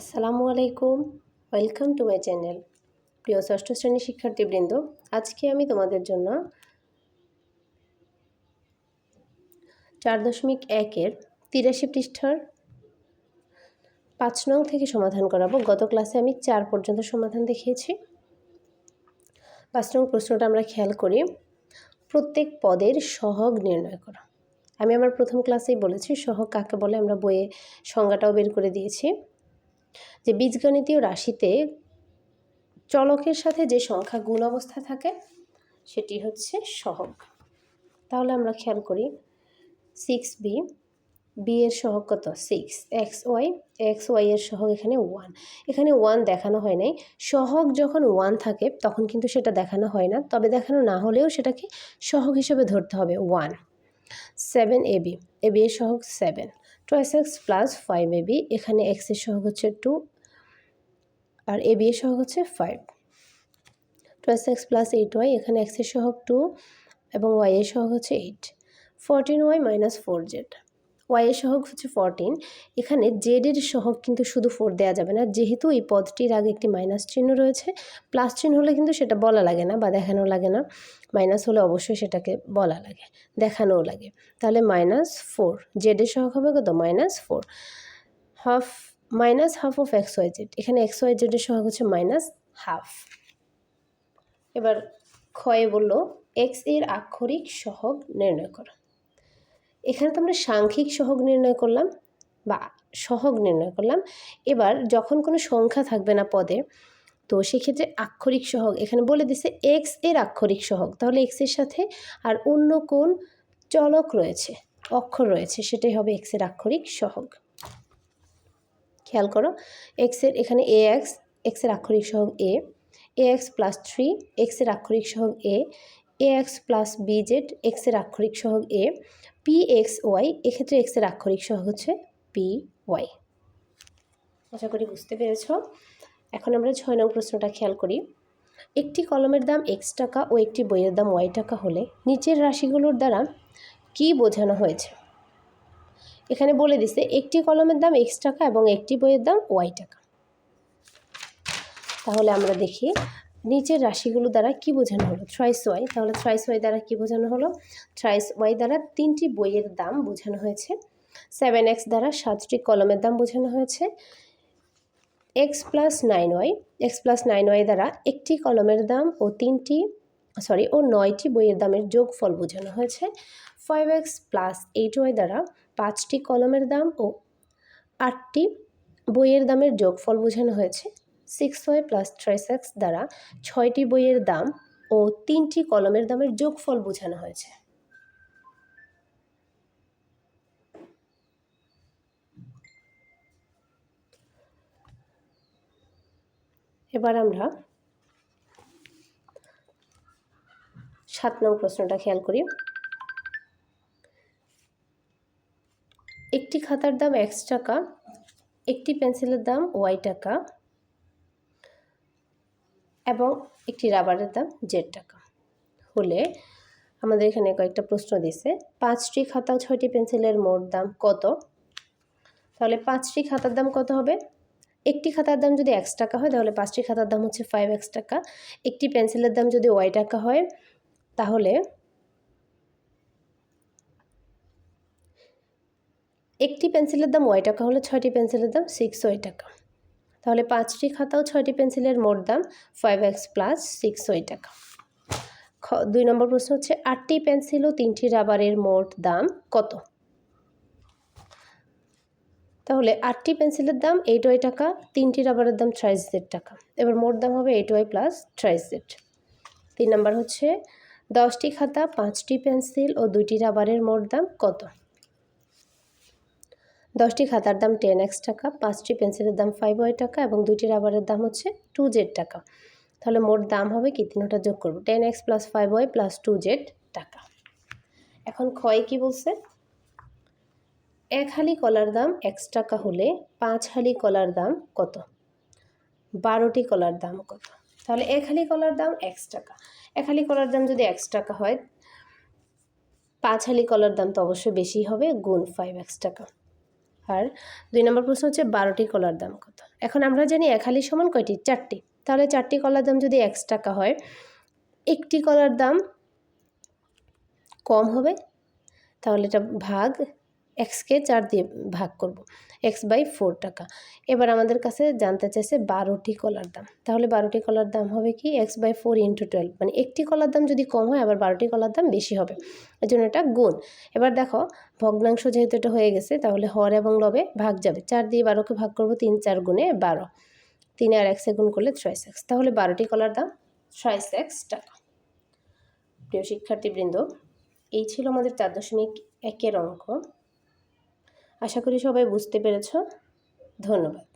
আসসালামু আলাইকুম। Welcome to my channel প্রিয় ষষ্ঠ শ্রেণির শিক্ষার্থীবৃন্দ, আজকে আমি তোমাদের জন্য চার দশমিক একের তিরাশি পৃষ্ঠার পাঁচ নং থেকে সমাধান করাবো। গত ক্লাসে আমি চার পর্যন্ত সমাধান দেখিয়েছি। পাঁচ নং প্রশ্নটা আমরা খেয়াল করি। প্রত্যেক পদের সহগ নির্ণয় করা। আমি আমার প্রথম ক্লাসেই বলেছি, সহগ কাকে বলে? আমরা বইয়ে সংজ্ঞাটাও বের করে দিয়েছি। যে বীজগণিতীয় রাশিতে চলকের সাথে যে সংখ্যা গুণ অবস্থায় থাকে, সেটি হচ্ছে সহগ। তাহলে আমরা খেয়াল করি সিক্স বি বি এর সহগ কত? Six X Y X Y এর সহগ এখানে ওয়ান এখানে ওয়ান দেখানো হয় নাই। সহগ যখন ওয়ান থাকে, তখন কিন্তু সেটা দেখানো হয় না। তবে দেখানো না হলেও সেটাকে সহগ হিসেবে ধরতে হবে one seven A B A B এর সহগ seven twice X plus five AB এখানে এক্সের সহগ হচ্ছে টু আর এ বি এর সহগ হচ্ছে five twice X plus eight Y এখানে এক্সের সহগ টু এবং ওয়াই এর সহগ হচ্ছে eight fourteen Y minus four Z Y এর সহগ হচ্ছে ফোরটিন এখানে জেডের সহগ কিন্তু শুধু ফোর দেওয়া যাবে না, যেহেতু এই পদটির আগে একটি মাইনাস চিহ্ন রয়েছে প্লাস চিহ্ন হলে কিন্তু সেটা বলা লাগে না বা দেখানো লাগে না। মাইনাস হলে অবশ্যই সেটাকে বলা লাগে, দেখানোও লাগে। তাহলে মাইনাস ফোর জেডের সহগ হবে কত? Minus four half minus half of X Y Z এখানে এক্স ওয়াই জেডের সহগ হচ্ছে মাইনাস হাফ এবার ক্ষয়ে বলল এক্সের আক্ষরিক সহগ নির্ণয় করো। এখানে তো আমরা সাংখ্যিক সহগ নির্ণয় করলাম বা সহগ নির্ণয় করলাম। এবার যখন কোনো সংখ্যা থাকবে না পদে, তো সেক্ষেত্রে আক্ষরিক সহগ, এখানে বলে দিছে এক্সের আক্ষরিক সহগ। তাহলে এক্সের সাথে আর অন্য কোন চলক রয়েছে, অক্ষর রয়েছে, সেটাই হবে এক্সের আক্ষরিক সহগ। খেয়াল করো এক্সের এখানে এ এক্স এক্সের আক্ষরিক সহগ A A X plus three এক্সের আক্ষরিক সহগ A A X plus B Z এক্সের আক্ষরিক সহগ এ পি এক্স ওয়াই এক্ষেত্রে এক্সের আক্ষরিক সহগ হচ্ছে পি ওয়াই আশা করি বুঝতে পেরেছ। এখন আমরা ছয় নং প্রশ্নটা খেয়াল করি। একটি কলমের দাম এক্স টাকা ও একটি বইয়ের দাম ওয়াই টাকা হলে নিচের রাশিগুলোর দ্বারা কি বোঝানো হয়েছে? এখানে বলে দিছে, একটি কলমের দাম এক্স টাকা এবং একটি বইয়ের দাম ওয়াই টাকা। তাহলে আমরা দেখি নিচের রাশিগুলো দ্বারা কি বোঝানো হলো? থ্রাইস ওয়াই তাহলে থ্রাইস ওয়াই দ্বারা কি বোঝানো হলো? থ্রাইস ওয়াই দ্বারা তিনটি বইয়ের দাম বোঝানো হয়েছে। সেভেন এক্স দ্বারা সাতটি কলমের দাম বোঝানো হয়েছে। X plus nine y x plus nine y দ্বারা একটি কলমের দাম ও তিনটি সরি ও নয়টি বইয়ের দামের যোগফল বোঝানো হয়েছে। Five x plus eight y দ্বারা পাঁচটি কলমের দাম ও আটটি বইয়ের দামের যোগফল বোঝানো হয়েছে। Six y plus thrice x দ্বারা ছয়টি বইয়ের দাম ও তিনটি কলমের দামের যোগফল বোঝানো হয়েছে। এবার আমরা সাত নং প্রশ্নটা খেয়াল করি। একটি খাতার দাম এক্স টাকা, একটি পেন্সিলের দাম ওয়াই টাকা এবং একটি রাবারের দাম জেড টাকা। হলে আমাদের এখানে কয়েকটা প্রশ্ন দিছে, পাঁচটি খাতা ছয়টি পেন্সিলের মোট দাম কত? তাহলে পাঁচটি খাতার দাম কত হবে? একটি খাতার দাম যদি এক্স টাকা হয়, তাহলে পাঁচটি খাতার দাম হচ্ছে ফাইভ এক্স টাকা। একটি পেন্সিলের দাম যদি ওয়াই টাকা হয়, তাহলে একটি পেন্সিলের দাম ওয়াই টাকা হলে ছয়টি পেন্সিলের দাম সিক্স ওয়াই টাকা। তাহলে পাঁচটি খাতা ও ছয়টি পেন্সিলের মোট দাম ফাইভ এক্স প্লাস সিক্স ওই টাকা। দুই নম্বর প্রশ্ন হচ্ছে, আটটি পেন্সিল ও তিনটি রাবারের মোট দাম কত? তাহলে আটটি পেন্সিলের দাম এইট ওয়াই টাকা, তিনটি রাবারের দাম থ্রাইস জেড টাকা। এবার মোট দাম হবে eight y plus thrice z তিন নম্বর হচ্ছে, দশটি খাতা, পাঁচটি পেন্সিল ও দুইটি রাবারের মোট দাম কত? দশটি খাতার দাম টেন এক্স টাকা, পাঁচটি পেন্সিলের দাম ফাইভ ওয়াই টাকা এবং দুইটি রাবারের দাম হচ্ছে টু জেড টাকা। তাহলে মোট দাম হবে কি? তিনটা যোগ করব। Ten x plus five y plus two z টাকা। এখন ক্ষয় কি বলছে? এক হালি কলার দাম এক্স টাকা হলে পাঁচ হালি কলার দাম কত? বারোটি কলার দাম কত? তাহলে এক হালি কলার দাম এক্স টাকা। এক হালি কলার দাম যদি এক্স টাকা হয়, পাঁচ হালি কলার দাম তো অবশ্যই বেশি হবে, গুণ ফাইভ এক্স টাকা। আর দুই নম্বর প্রশ্ন হচ্ছে বারোটি কলার দাম কত? এখন আমরা জানি এক হালি সমান কয়টি? চারটি। তাহলে চারটি কলার দাম যদি একশো টাকা হয়, একটি কলার দাম কম হবে? তাহলে এটা ভাগ এক্সকে চার দিয়ে ভাগ করব। এক্স বাই ফোর টাকা। এবার আমাদের কাছে জানতে চাইছে বারোটি কলার দাম। তাহলে বারোটি কলার দাম হবে কি? X by four into twelve. মানে একটি কলার দাম যদি কম হয়, আবার বারোটি কলার দাম বেশি হবে। এই জন্য এটা গুণ। এবার দেখো, ভগ্নাংশ যেহেতু এটা হয়ে গেছে, তাহলে হর এবং লবে ভাগ যাবে। চার দিয়ে বারোকে ভাগ করব, তিন, চার গুণে বারো। তিন আর এক্সে গুণ করলে ছয়শো এক্স। তাহলে বারোটি কলার দাম ছয়শো এক্স টাকা। প্রিয় শিক্ষার্থীবৃন্দ, এই ছিল আমাদের চার দশমিক একের অঙ্ক। আশা করি সবাই বুঝতে পেরেছ। ধন্যবাদ।